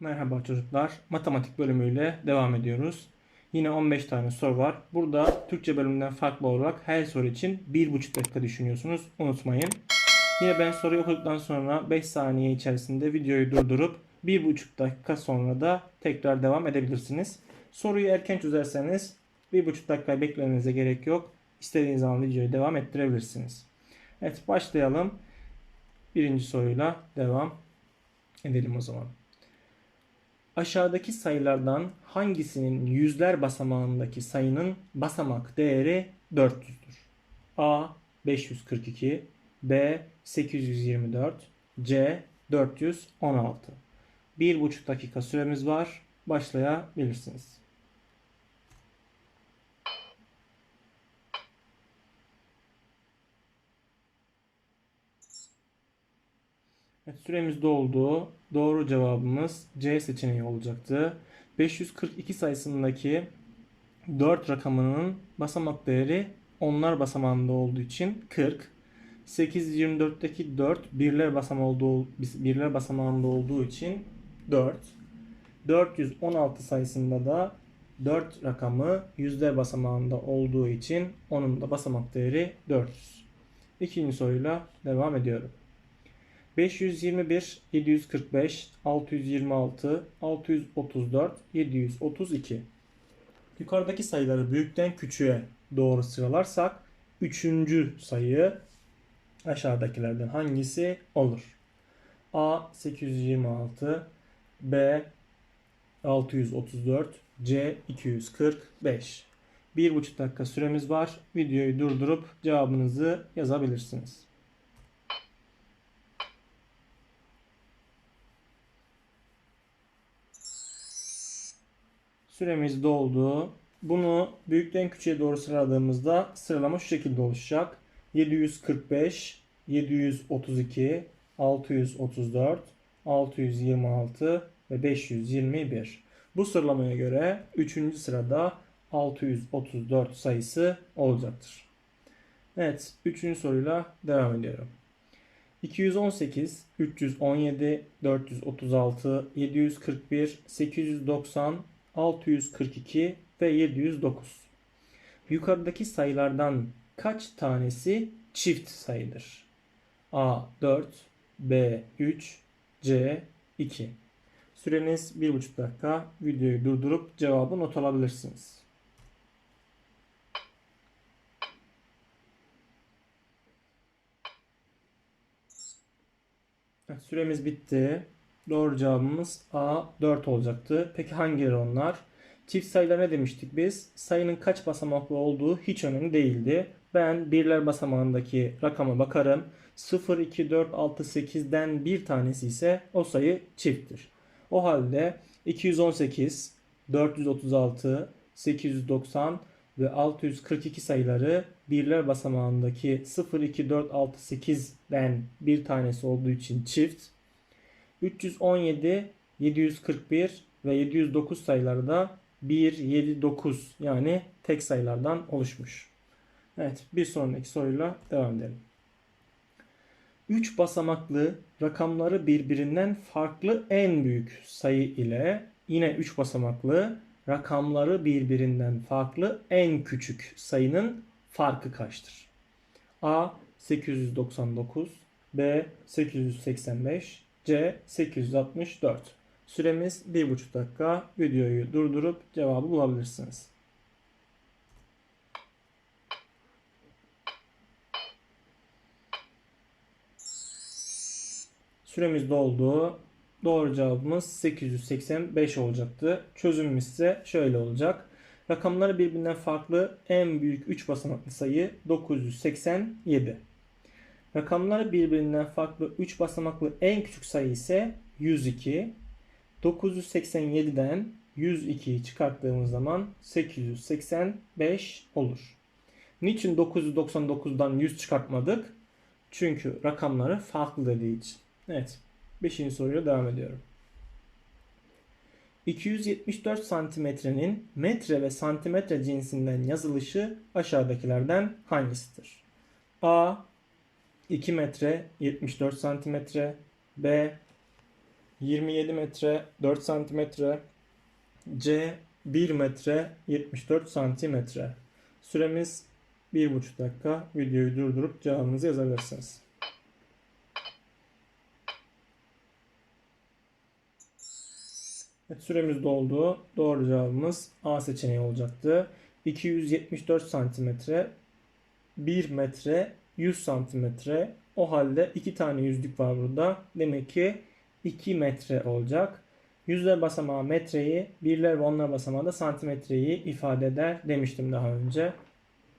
Merhaba çocuklar. Matematik bölümüyle devam ediyoruz. Yine 15 tane soru var. Burada Türkçe bölümünden farklı olarak her soru için 1,5 dakika düşünüyorsunuz. Unutmayın. Yine ben soruyu okuduktan sonra 5 saniye içerisinde videoyu durdurup 1,5 dakika sonra da tekrar devam edebilirsiniz. Soruyu erken çözerseniz 1,5 dakika beklemenize gerek yok. İstediğiniz zaman videoyu devam ettirebilirsiniz. Evet başlayalım. Birinci soruyla devam edelim o zaman. Aşağıdaki sayılardan hangisinin yüzler basamağındaki sayının basamak değeri 400'dür? A 542, B 824, C 416. 1,5 dakika süremiz var. Başlayabilirsiniz. süremiz doldu. Doğru cevabımız C seçeneği olacaktı. 542 sayısındaki 4 rakamının basamak değeri onlar basamağında olduğu için 40. 824'teki 4 birler basamağı olduğu birler basamağında olduğu için 4. 416 sayısında da 4 rakamı yüzler basamağında olduğu için onun da basamak değeri 400. İkinci soruyla devam ediyorum. 521, 745, 626, 634, 732. Yukarıdaki sayıları büyükten küçüğe doğru sıralarsak üçüncü sayı aşağıdakilerden hangisi olur? A 826, B 634, C 245. 1,5 dakika süremiz var. Videoyu durdurup cevabınızı yazabilirsiniz. Süremiz doldu. Bunu büyükten küçüğe doğru sıraladığımızda sıralama şu şekilde oluşacak. 745, 732, 634, 626 ve 521. Bu sıralamaya göre 3. sırada 634 sayısı olacaktır. Evet, 3. soruyla devam ediyorum. 218, 317, 436, 741, 890, 642 ve 709. Yukarıdaki sayılardan kaç tanesi çift sayıdır? A 4, B 3, C 2. Süreniz 1,5 dakika. Videoyu durdurup cevabı not alabilirsiniz. Süremiz bitti. Doğru cevabımız A 4 olacaktı. Peki hangileri onlar? Çift sayılar ne demiştik biz? Sayının kaç basamaklı olduğu hiç önemli değildi. Ben birler basamağındaki rakama bakarım. 0, 2, 4, 6, 8'den bir tanesi ise o sayı çifttir. O halde 218, 436, 890 ve 642 sayıları birler basamağındaki 0, 2, 4, 6, 8'den bir tanesi olduğu için çift. 317, 741 ve 709 sayıları da 1, 7, 9 yani tek sayılardan oluşmuş. Evet bir sonraki soruyla devam edelim. 3 basamaklı rakamları birbirinden farklı en büyük sayı ile yine 3 basamaklı rakamları birbirinden farklı en küçük sayının farkı kaçtır? A 899, B 885, C 864. Süremiz 1,5 dakika. Videoyu durdurup cevabı bulabilirsiniz. Süremiz doldu. Doğru cevabımız 885 olacaktı. Çözümümüz ise şöyle olacak. Rakamları birbirinden farklı en büyük 3 basamaklı sayı 987. Rakamları birbirinden farklı 3 basamaklı en küçük sayı ise 102. 987'den 102'yi çıkarttığımız zaman 885 olur. Niçin 999'dan 100 çıkartmadık? Çünkü rakamları farklı dediği için. Evet. 5. soruyla devam ediyorum. 274 santimetrenin metre ve santimetre cinsinden yazılışı aşağıdakilerden hangisidir? A 2 metre 74 santimetre B 27 metre 4 santimetre. C 1 metre 74 santimetre. Süremiz 1,5 dakika. Videoyu durdurup cevabınızı yazabilirsiniz. Evet, süremiz doldu. Doğru cevabımız A seçeneği olacaktı. 274 santimetre 1 metre 100 santimetre. O halde iki tane yüzlük var burada. Demek ki 2 metre olacak. Yüzler basamağı metreyi, birler ve onlar basamağı da santimetreyi ifade eder demiştim daha önce.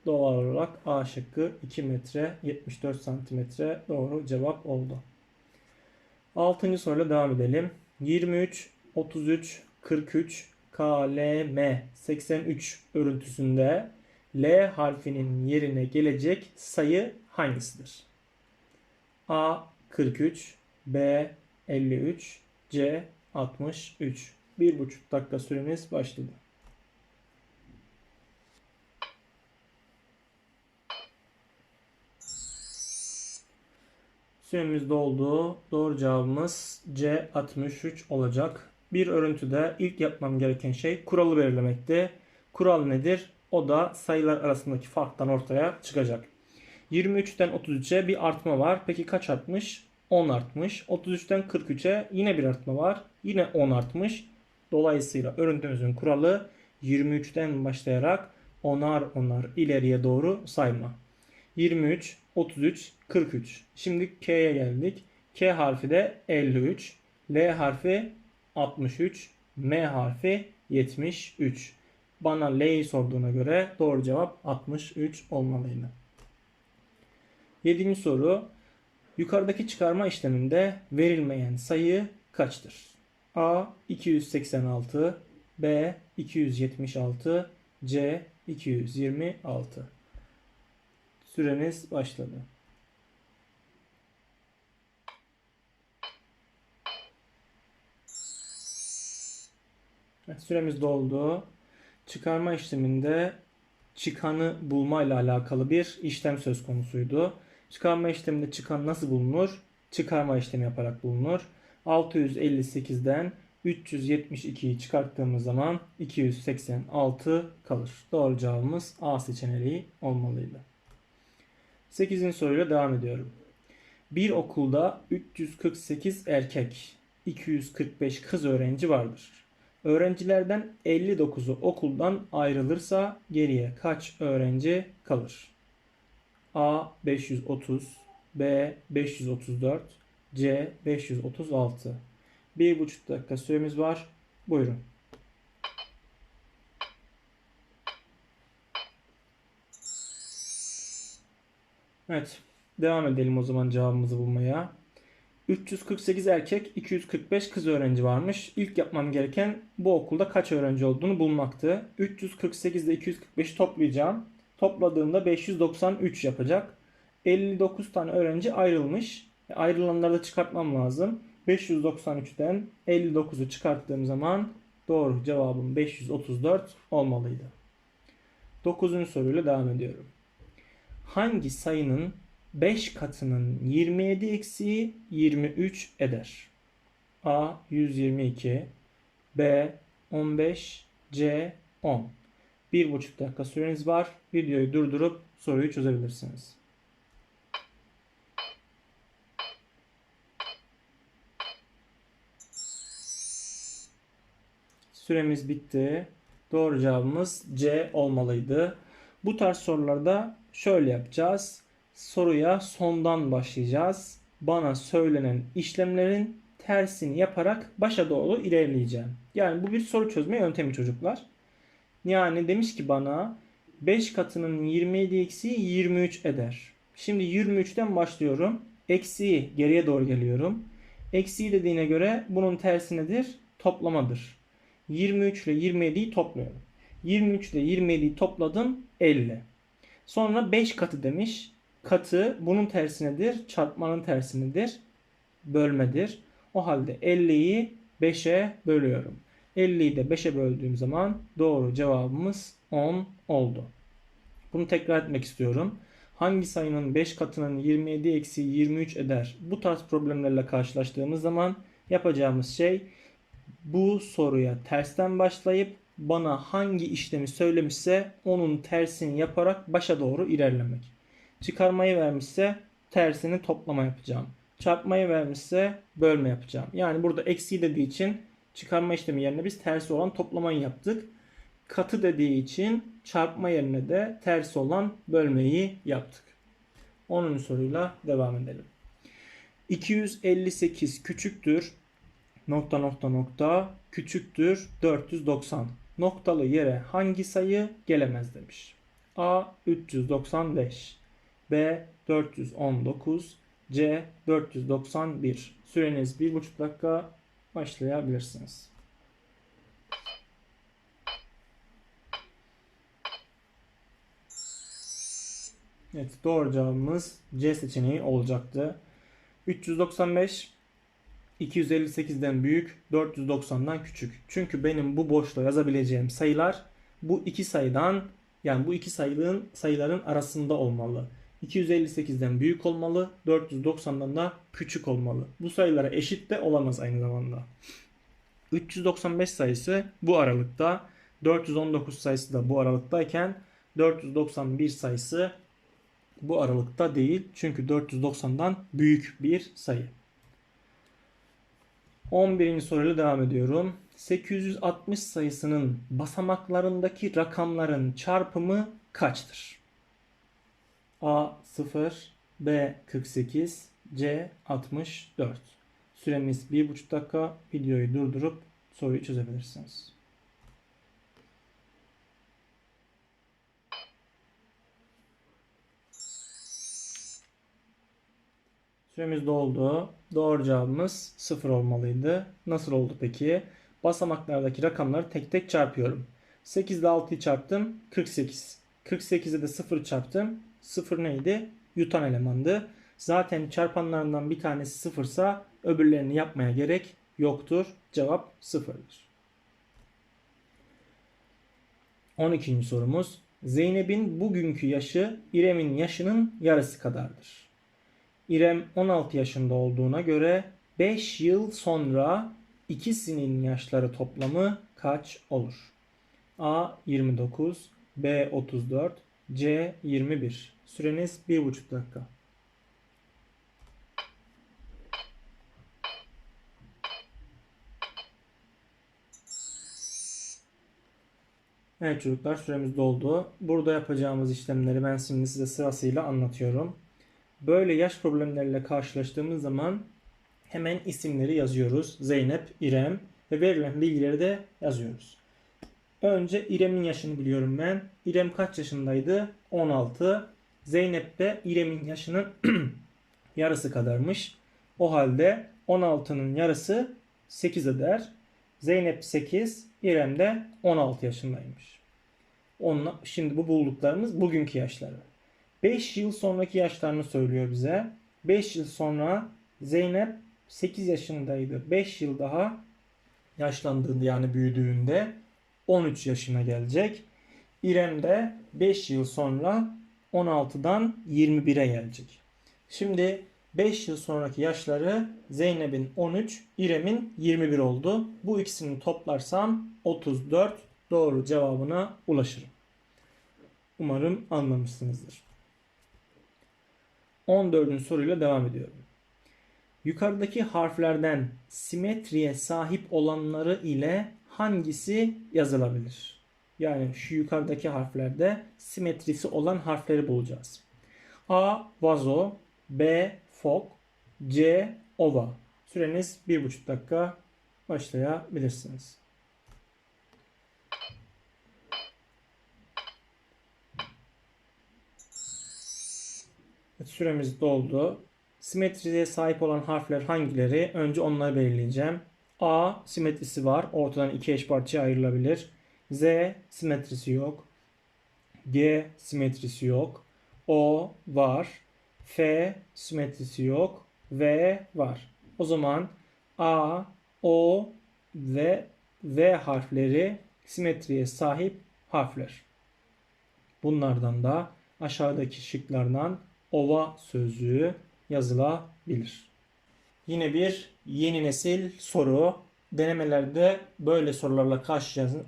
Doğal olarak A şıkkı 2 metre 74 santimetre doğru cevap oldu. Altıncı soruyla devam edelim. 23, 33, 43, KLM 83 örüntüsünde L harfinin yerine gelecek sayı hangisidir? A 43, B 53, C 63. Bir buçuk dakika süremiz başladı. Süremiz doldu. Doğru cevabımız C 63 olacak. Bir örüntüde ilk yapmam gereken şey kuralı belirlemekti. Kural nedir? O da sayılar arasındaki farktan ortaya çıkacak. 23'ten 33'e bir artma var. Peki kaç artmış? 10 artmış. 33'ten 43'e yine bir artma var. Yine 10 artmış. Dolayısıyla örüntümüzün kuralı 23'ten başlayarak onar onar ileriye doğru sayma. 23, 33, 43. Şimdi K'ye geldik. K harfi de 53. L harfi 63. M harfi 73. Bana L'yi sorduğuna göre doğru cevap 63 olmalıydı. Yedinci soru. Yukarıdaki çıkarma işleminde verilmeyen sayı kaçtır? A 286, B 276, C 226. Süreniz başladı. Süremiz doldu. Çıkarma işleminde çıkanı bulma ile alakalı bir işlem söz konusuydu. Çıkarma işleminde çıkan nasıl bulunur? Çıkarma işlemi yaparak bulunur. 658'den 372'yi çıkarttığımız zaman 286 kalır. Doğru cevabımız A seçeneği olmalıydı. 8. soruyla devam ediyorum. Bir okulda 348 erkek, 245 kız öğrenci vardır. Öğrencilerden 59'u okuldan ayrılırsa geriye kaç öğrenci kalır? A 530, B 534, C 536. Bir buçuk dakika süremiz var. Buyurun. Evet. Devam edelim o zaman cevabımızı bulmaya. 348 erkek, 245 kız öğrenci varmış. İlk yapmam gereken bu okulda kaç öğrenci olduğunu bulmaktı. 348 ile 245'i toplayacağım. Topladığımda 593 yapacak. 59 tane öğrenci ayrılmış. E, ayrılanları da çıkartmam lazım. 593'ten 59'u çıkarttığım zaman doğru cevabım 534 olmalıydı. 9. soruyla devam ediyorum. Hangi sayının 5 katının 27 eksiği 23 eder? A 122 B 15 C 10 1,5 dakika süreniz var. Videoyu durdurup soruyu çözebilirsiniz. Süremiz bitti. Doğru cevabımız C olmalıydı. Bu tarz sorularda şöyle yapacağız. Soruya sondan başlayacağız. Bana söylenen işlemlerin tersini yaparak başa doğru ilerleyeceğim. Yani bu bir soru çözme yöntemi çocuklar. Yani demiş ki bana 5 katının 27 eksiği 23 eder. Şimdi 23'ten başlıyorum. Eksiği geriye doğru geliyorum. Eksiği dediğine göre bunun tersi nedir? Toplamadır. 23 ile 27'yi topluyorum. 23 ile 27'yi topladım 50. Sonra 5 katı demiş. Katı bunun tersinedir. Çarpmanın tersinedir. Bölmedir. O halde 50'yi 5'e bölüyorum. 50'yi de 5'e böldüğüm zaman doğru cevabımız 10 oldu. Bunu tekrar etmek istiyorum. Hangi sayının 5 katının 27 eksi 23 eder? Bu tarz problemlerle karşılaştığımız zaman Yapacağımız şey bu soruya tersten başlayıp bana hangi işlemi söylemişse onun tersini yaparak başa doğru ilerlemek. Çıkarmayı vermişse tersini toplama yapacağım. Çarpmayı vermişse bölme yapacağım. Yani burada eksi dediği için çıkarma işlemi yerine biz tersi olan toplamayı yaptık. Katı dediği için çarpma yerine de tersi olan bölmeyi yaptık. 10. soruyla devam edelim. 258 küçüktür nokta nokta nokta küçüktür 490. Noktalı yere hangi sayı gelemez demiş. A 395 B 419 C 491. Süreniz 1,5 dakika başlayabilirsiniz. Evet doğru cevabımız C seçeneği olacaktı. 395 258'den büyük, 490'dan küçük. Çünkü benim bu boşluğa yazabileceğim sayılar bu iki sayıdan yani bu iki sayının sayıların arasında olmalı. 258'den büyük olmalı, 490'dan da küçük olmalı. Bu sayılara eşit de olamaz aynı zamanda. 395 sayısı bu aralıkta, 419 sayısı da bu aralıktayken 491 sayısı bu aralıkta değil. Çünkü 490'dan büyük bir sayı. 11. soruyla devam ediyorum. 860 sayısının basamaklarındaki rakamların çarpımı kaçtır? A 0, B 48, C 64. Süremiz 1,5 dakika. Videoyu durdurup soruyu çözebilirsiniz. Süremiz doldu. Doğru cevabımız 0 olmalıydı. Nasıl oldu peki? Basamaklardaki rakamları tek tek çarpıyorum. 8 ile 6'yı çarptım. 48. 48'e de 0 çarptım. 0 neydi? Yutan elemandı. Zaten çarpanlarından bir tanesi 0 ise öbürlerini yapmaya gerek yoktur. Cevap 0'dır. 12. sorumuz. Zeynep'in bugünkü yaşı İrem'in yaşının yarısı kadardır. İrem 16 yaşında olduğuna göre 5 yıl sonra ikisinin yaşları toplamı kaç olur? A 29, B 34, C 21. Süreniz 1,5 dakika. Evet çocuklar süremiz doldu. Burada yapacağımız işlemleri ben şimdi size sırasıyla anlatıyorum. Böyle yaş problemleriyle karşılaştığımız zaman hemen isimleri yazıyoruz. Zeynep, İrem ve verilen bilgileri de yazıyoruz. Önce İrem'in yaşını biliyorum ben. İrem kaç yaşındaydı? 16. Zeynep de İrem'in yaşının yarısı kadarmış. O halde 16'nın yarısı 8 eder. Zeynep 8, İrem de 16 yaşındaymış. Onunla, şimdi bu bulduklarımız bugünkü yaşları. 5 yıl sonraki yaşlarını söylüyor bize. 5 yıl sonra Zeynep 8 yaşındaydı. 5 yıl daha yaşlandığında yani büyüdüğünde 13 yaşına gelecek. İrem de 5 yıl sonra 16'dan 21'e gelecek. Şimdi 5 yıl sonraki yaşları Zeynep'in 13, İrem'in 21 oldu. Bu ikisini toplarsam 34 doğru cevabına ulaşırım. Umarım anlamışsınızdır. 14. soruyla devam ediyorum. Yukarıdaki harflerden simetriye sahip olanları ile hangisi yazılabilir? Yani şu yukarıdaki harflerde simetrisi olan harfleri bulacağız. A. Vazo B. Fok C. Ova Süreniz 1,5 dakika başlayabilirsiniz. Süremiz doldu. Simetriye sahip olan harfler hangileri? Önce onları belirleyeceğim. A simetrisi var. Ortadan iki eş parçaya ayrılabilir. Z simetrisi yok. G simetrisi yok. O var. F simetrisi yok. V var. O zaman A, O ve V harfleri simetriye sahip harfler. Bunlardan da aşağıdaki şıklardan ova sözcüğü yazılabilir. Yine bir yeni nesil soru. Denemelerde böyle sorularla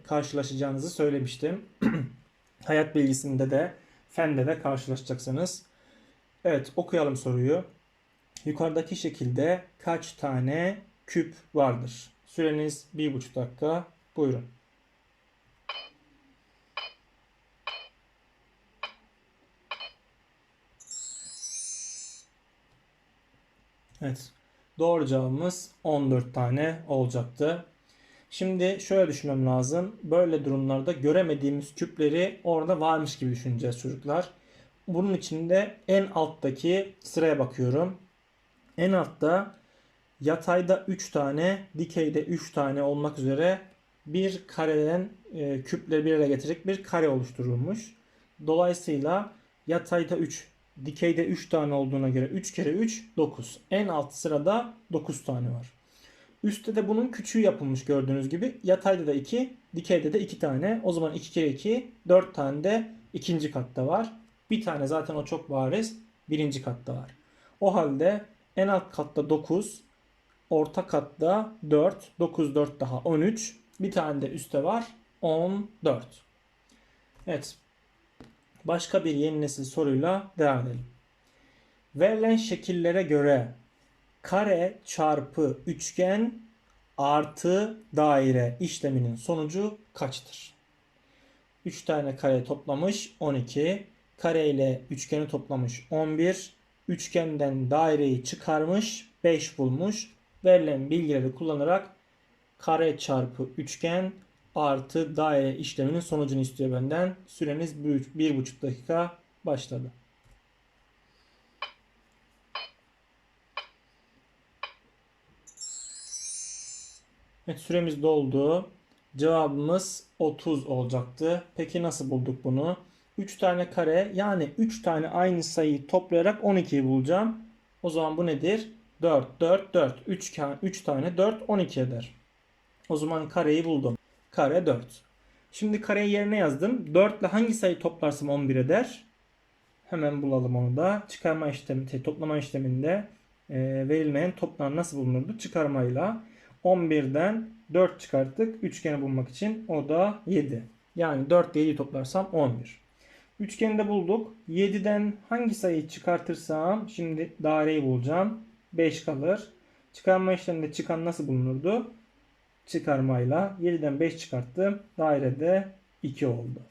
karşılaşacağınızı- söylemiştim. Hayat bilgisinde de fende de karşılaşacaksınız. Evet okuyalım soruyu. Yukarıdaki şekilde kaç tane küp vardır? Süreniz 1,5 dakika. Buyurun. Evet. Doğru cevabımız 14 tane olacaktı. Şimdi şöyle düşünmem lazım. Böyle durumlarda göremediğimiz küpleri orada varmış gibi düşüneceğiz çocuklar. Bunun için de en alttaki sıraya bakıyorum. En altta yatayda 3 tane, dikeyde 3 tane olmak üzere bir kareden e, küpleri bir araya getirecek bir kare oluşturulmuş. Dolayısıyla yatayda 3, dikeyde 3 tane olduğuna göre 3 kere 3 9. En alt sırada 9 tane var. Üstte de bunun küçüğü yapılmış gördüğünüz gibi. Yatayda da 2, dikeyde de 2 tane. O zaman 2 kere 2, 4 tane de ikinci katta var. Bir tane zaten o çok bariz birinci katta var. O halde en alt katta 9, orta katta 4, 9 4 daha 13. Bir tane de üstte var 14. Evet. Başka bir yeni nesil soruyla devam edelim. Verilen şekillere göre kare çarpı üçgen artı daire işleminin sonucu kaçtır? 3 tane kare toplamış 12. Kare ile üçgeni toplamış 11. Üçgenden daireyi çıkarmış 5 bulmuş. Verilen bilgileri kullanarak kare çarpı üçgen artı daire işleminin sonucunu istiyor benden. Süreniz 1,5 dakika başladı. Evet süremiz doldu. Cevabımız 30 olacaktı. Peki nasıl bulduk bunu? 3 tane kare yani 3 tane aynı sayıyı toplayarak 12'yi bulacağım. O zaman bu nedir? 4, 4, 4. 3, 3 tane 4, 12 eder. O zaman kareyi buldum. Kare 4. Şimdi kareyi yerine yazdım. 4 ile hangi sayı toplarsam 11 eder? Hemen bulalım onu da. Çıkarma işlemi, te- toplama işleminde e, verilmeyen toplam nasıl bulunurdu? Çıkarmayla 11'den 4 çıkarttık üçgeni bulmak için. O da 7. Yani 4 ile 7 toplarsam 11. Üçgeni de bulduk. 7'den hangi sayıyı çıkartırsam şimdi daireyi bulacağım. 5 kalır. Çıkarma işleminde çıkan nasıl bulunurdu? Çıkarmayla 7'den 5 çıkarttım. Dairede 2 oldu.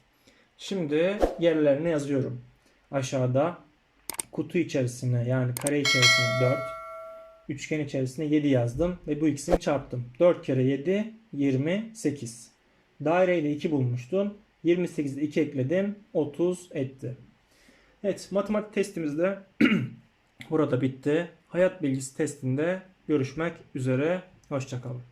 Şimdi yerlerine yazıyorum. Aşağıda kutu içerisine yani kare içerisine 4, üçgen içerisine 7 yazdım ve bu ikisini çarptım. 4 kere 7 28. Daireyle 2 bulmuştum. 28'de 2 ekledim. 30 etti. Evet matematik testimiz de burada bitti. Hayat bilgisi testinde görüşmek üzere. Hoşçakalın.